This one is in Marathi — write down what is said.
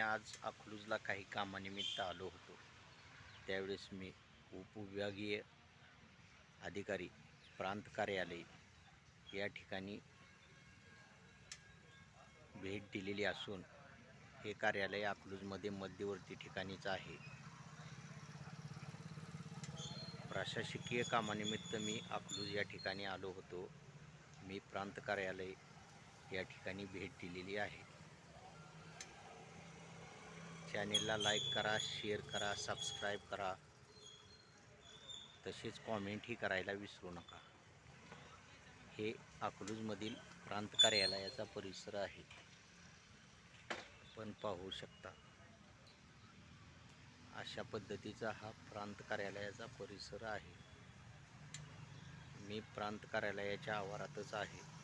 आज अकलूजला काही कामानिमित्त आलो होतो. त्यावेळेस मी उपविभागीय अधिकारी प्रांत कार्यालय या ठिकाणी भेट दिलेली असून हे कार्यालय अकलूजमध्ये मध्यवर्ती ठिकाणीच आहे. प्रशासकीय कामानिमित्त मी अकलूज या ठिकाणी आलो होतो. मी प्रांत कार्यालय या ठिकाणी भेट दिलेली आहे. चॅनेलला लाईक करा शेअर करा सबस्क्राईब करा. तसेच कॉमेंटही करायला विसरू नका. हे अकलूजमधील प्रांत कार्यालयाचा परिसर आहे. आपण पाहू शकता. अशा पद्धतीचा हा प्रांत कार्यालयाचा परिसर आहे. मी प्रांत कार्यालयाच्या आवारातच आहे.